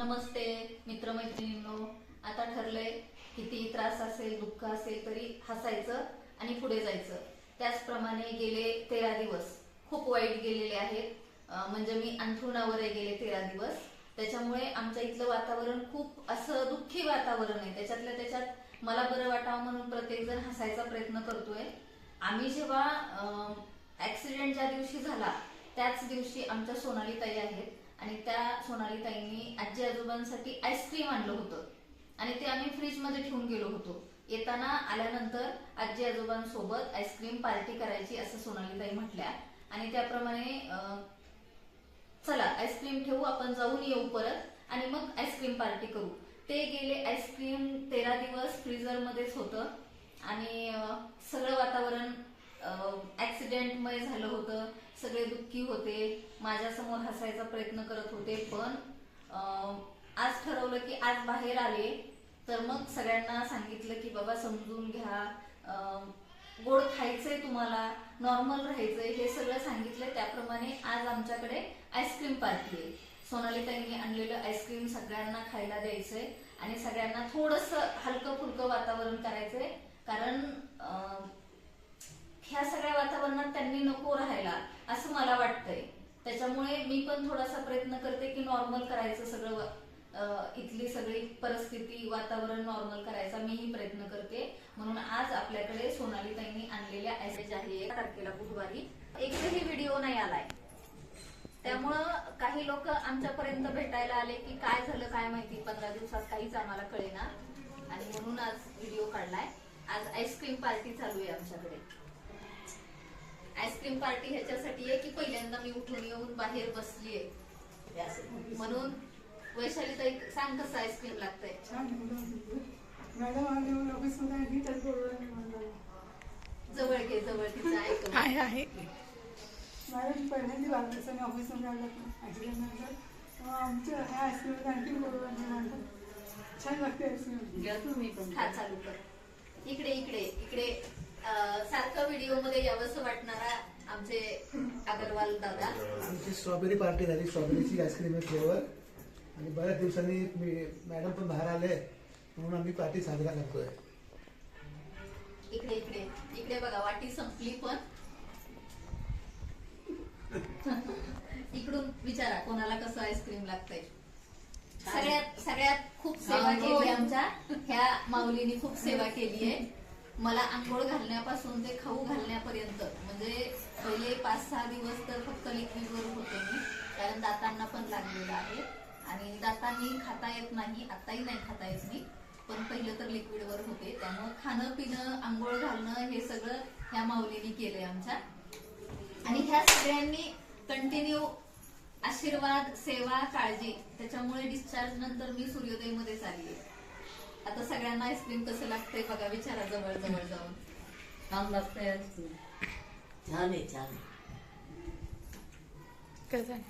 नमस्ते मित्रमैत्रिणींनो. आता ठरलंय किती त्रास असेल दुःख असेल तरी हसायचं आणि पुढे जायचं. त्याचप्रमाणे गेले तेरा दिवस. खूप वाईट गेलेले आहेत. म्हणजे मी अंथरुणावर गेले तेरा दिवस. त्याच्यामुळे आमच्या इथलं वातावरण खूप असं दुःखी वातावरण आहे. त्याच्यातल्या त्याच्यात मला बरं वाटावं म्हणून प्रत्येक जण हसायचा प्रयत्न करतोय. आम्ही जेव्हा ऍक्सिडेंट ज्या दिवशी झाला त्याच दिवशी आमच्या सोनाली ताई आहेत. आणि त्या सोनाली ताईंनी आजी आजोबांसाठी आईस्क्रीम आणलं होतं. आणि ते आम्ही फ्रीजमध्ये ठेवून गेलो होतो. येताना आल्यानंतर आजी आजोबांसोबत आईस्क्रीम पार्टी करायची असं सोनाली ताई म्हटल्या. आणि त्याप्रमाणे चला आईस्क्रीम ठेवू आपण जाऊन येऊ परत आणि मग आईस्क्रीम पार्टी करू. ते गेले आईस्क्रीम तेरा दिवस फ्रीजर मध्येच होतं. आणि सगळं वातावरण ऍक्सिडेंटमय झालं होतं. सगळे दुःखी होते माझ्यासमोर हसायचा प्रयत्न करत होते पण आज ठरवलं की आज बाहेर आले तर मग सगळ्यांना सांगितलं की बाबा समजून घ्या गोड खायचंय तुम्हाला नॉर्मल राहायचंय हे सगळं सांगितलं त्याप्रमाणे आज आमच्याकडे आईस्क्रीम पार्टी आहे. सोनाली ताईंनी आणलेलं आईस्क्रीम सगळ्यांना खायला द्यायचंय आणि सगळ्यांना थोडस हलकं फुलकं वातावरण करायचंय कारण ह्या सगळ्या वातावरणात त्यांनी नको राहायला. असं मला वाटतंय. त्याच्यामुळे मी पण थोडासा प्रयत्न करते की नॉर्मल करायचं सगळं इथली सगळी परिस्थिती वातावरण नॉर्मल करायचा मीही प्रयत्न करते. म्हणून आज आपल्याकडे सोनाली ताईंनी आणलेल्या ऍसेज आहे. तारखेला बुधवारी. एकही व्हिडिओ नाही आलाय. त्यामुळं काही लोक आमच्यापर्यंत भेटायला आले की काय झालं काय माहिती पंधरा दिवसात काहीच आम्हाला कळेना. आणि म्हणून आज व्हिडिओ काढलाय. आज आईस्क्रीम पार्टी चालू आहे आमच्याकडे. आईस्क्रीम पार्टी ह्याच्यासाठी आहे की पहिल्यांदा मी उठून येऊन बाहेर बसलीये. म्हणून वैशाली ताई सांग कसं आईस्क्रीम लागतंय. छान मॅडम आम्ही जवळ घे जवळ तिचं ऐकून आहे आहे. मॅडम पहिल्यांदा लागलं सर ऑफिसमध्ये आलं. ॲक्सिडेंट नंतर तेव्हा आमच्या ह्या आईस्क्रीममध्ये आणखी बोलवलं छान लागते आईस्क्रीम. हा चालू कर. इकडे इकडे इकडे. व्हिडिओमध्ये यावंसं वाटणारा आमचे अगरवाल दादा. आमची स्ट्रॉबेरी पार्टी झाली. स्ट्रॉबेरीची आईस्क्रीम आहे फ्लेवर आणि बऱ्याच दिवसांनी मी मॅडम पण बाहेर आले. म्हणून आम्ही पार्टी साजरा करतोय. इकडे इकडे. इकडे बघा वाटी संपली पण. इकडून विचारा कोणाला कसं आईस्क्रीम लागतंय. सगळ्यात सगळ्यात खूप सेवा केली आमच्या. ह्या माऊलीनी खूप सेवा केली आहे. मला आंघोळ घालण्यापासून ते खाऊ घालण्यापर्यंत म्हणजे पहिले पाच सहा दिवस तर फक्त लिक्विडवर होते मी कारण दातांना पण लागलेलं आहे. आणि दातांनी खाता येत नाही आताही नाही खाता येत मी पण पहिलं तर लिक्विडवर होते. त्यामुळं खाणं पिणं आंघोळ घालणं हे सगळं ह्या माऊलीनी केलंय आमच्या. आणि ह्या सगळ्यांनी कंटिन्यू आशीर्वाद सेवा काळजी त्याच्यामुळे डिस्चार्ज नंतर मी सूर्योदयमध्ये चालली आता सगळ्यांना आईस्क्रीम कसं लागतंय बघा विचारा जवळ जवळ जाऊन. छान लागतंय आईस्क्रीम छान आहे छान कसं आहे?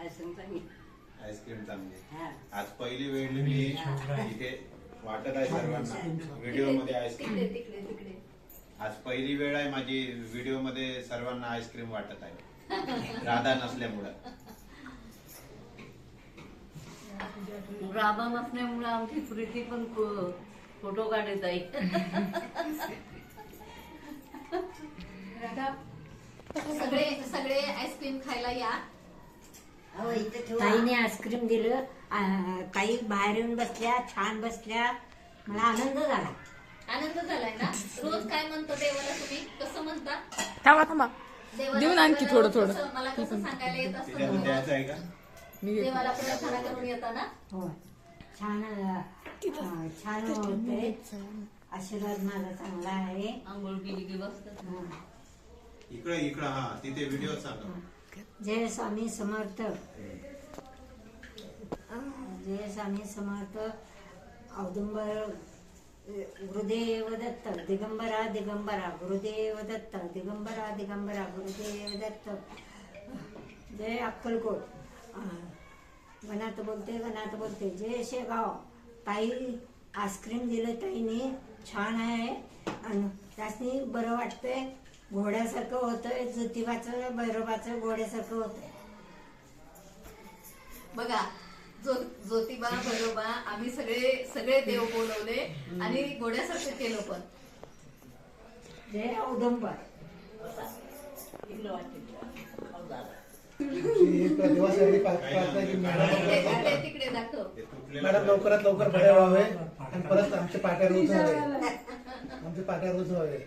आईस्क्रीम चांगली आईस्क्रीम चांगली हा. आज पहिली वेळ मी इथे वाटत आहे सर्वांना व्हिडिओमध्ये आईस्क्रीम तिकडे तिकडे तिकडे. आज पहिली वेळ आहे माझी व्हिडिओमध्ये सर्वांना आईस्क्रीम वाटत आहे. राधा नसल्यामुळं. राबा नसल्यामुळे आमची प्रीती पण फोटो काढत आहे. सगळे सगळे आईस्क्रीम खायला या. ताईने आईस्क्रीम दिलं. आ, ताई बाहेर येऊन बसल्या छान बसल्या. मला आनंद झाला. आनंद झालाय ना? रोज काय म्हणतो देवाला तुम्ही? कसं म्हणता? थांबा थांबा. देवाला देऊन आणखी थोडं थोडं. कसं- मला कसं सांगायला येत असतं? तिथे तुम्हाला? द्यायचं आहे का? मी घेते. देवाला प्रार्थना करून येताना? हो छान छान होते. आशीर्वाद माझा चांगला आहे. आंघोळ केली की बसतात. हा. इकडे इकडे हा तिथे व्हिडिओ जय स्वामी समर्थ. जय स्वामी समर्थ. औदुंबर गुरुदेव दत्त दिगंबरा दिगंबरा गुरुदेव दत्त दिगंबरा दिगंबरा गुरुदेव दत्त. जय अक्कलकोट. गणात बोलते गणात बोलते. जय शेगाव ताई आईस्क्रीम दिलं ताईने छान आहे. आणि त्यासनी बरं वाटतंय घोड्यासारखं होतंय ज्योतिबाचं भैरवाचं घोड्यासारखं होतंय. बघा जो ज्योतिबा बरोबा आम्ही सगळे सगळे देव बोलवले आणि घोड्यासारखं केलं पण. जय औदंबर. एक देवासाठी पा- प्रार्थना की मॅडम तिकडे लवकरात मॅडम लवकर बरे व्हावे आणि परत आमचे पाट्या रोज व्हावे. आमचे पाट्या रोज व्हावे.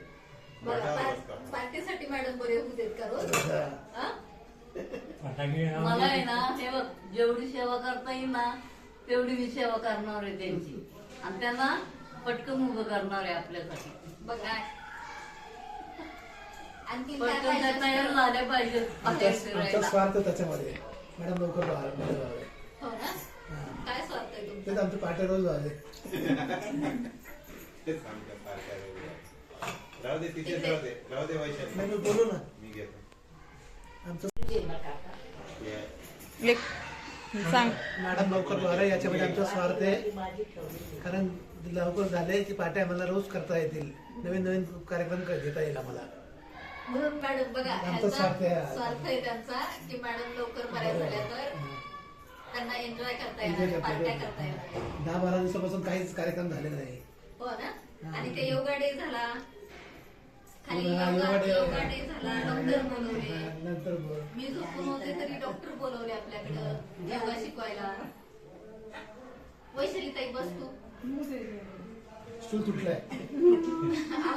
पार्टीसाठी मॅडम बरे होऊ देत का रोज? मला आहे ना हे बघ जेवढी सेवा करता येईल ना तेवढी मी सेवा करणार आहे त्यांची. आणि त्यांना पटकन उभं करणार आहे आपल्यासाठी. बघा झाल्या पाहिजेत बाहेर आमचा आमचा फिरायला. स्वार्थ त्याच्यामध्ये. मॅडम लवकर व्हावे हो ना? हा. काय स्वार्थ आहे तेच तुमचा आमचे पाट्या रोज व्हावे तेच आमच्या पार्ट्या वेगळ्या. राहू दे राहू दे. राहू दे वैशाली. नाही मी बोलू ना. मी घेतो. आमचं ये. लेख सांग. मॅडम लवकर याच्यामध्ये आमचा स्वार्थ आहे. कारण लवकर झाले की पाट्या आम्हाला रोज करता येतील. नवीन नवीन कार्यक्रम क- घेता येईल आम्हाला. म्हणून मॅडम बघा ह्यांचा स्वार्थ आहे. त्यांचा की मॅडम लवकर बऱ्या झाल्या तर त्यांना एन्जॉय करता येणार करता पार्ट्या येईल. करता येणार. दहा बारा दिवसापासून काहीच कार्यक्रम झाले नाही. हो ना? आणि ते योगा डे झाला. खाली योगा डे झाला. डॉक्टर बोलवले. मी झोपून होते तरी डॉक्टर बोलवले आपल्याकडं. योगा शिकवायला. वैशाली ताई बस तू. तुटलाय.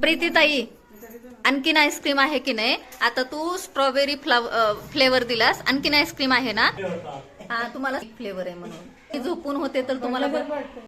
प्रीतीताई आणखीन आईस्क्रीम आहे की नाही? आता तू स्ट्रॉबेरी फ्लेवर दिलास आणखीन आईस्क्रीम आहे ना? हा तुम्हाला फ्लेवर आहे म्हणून. मी झोपून होते तर तुम्हाला बरं-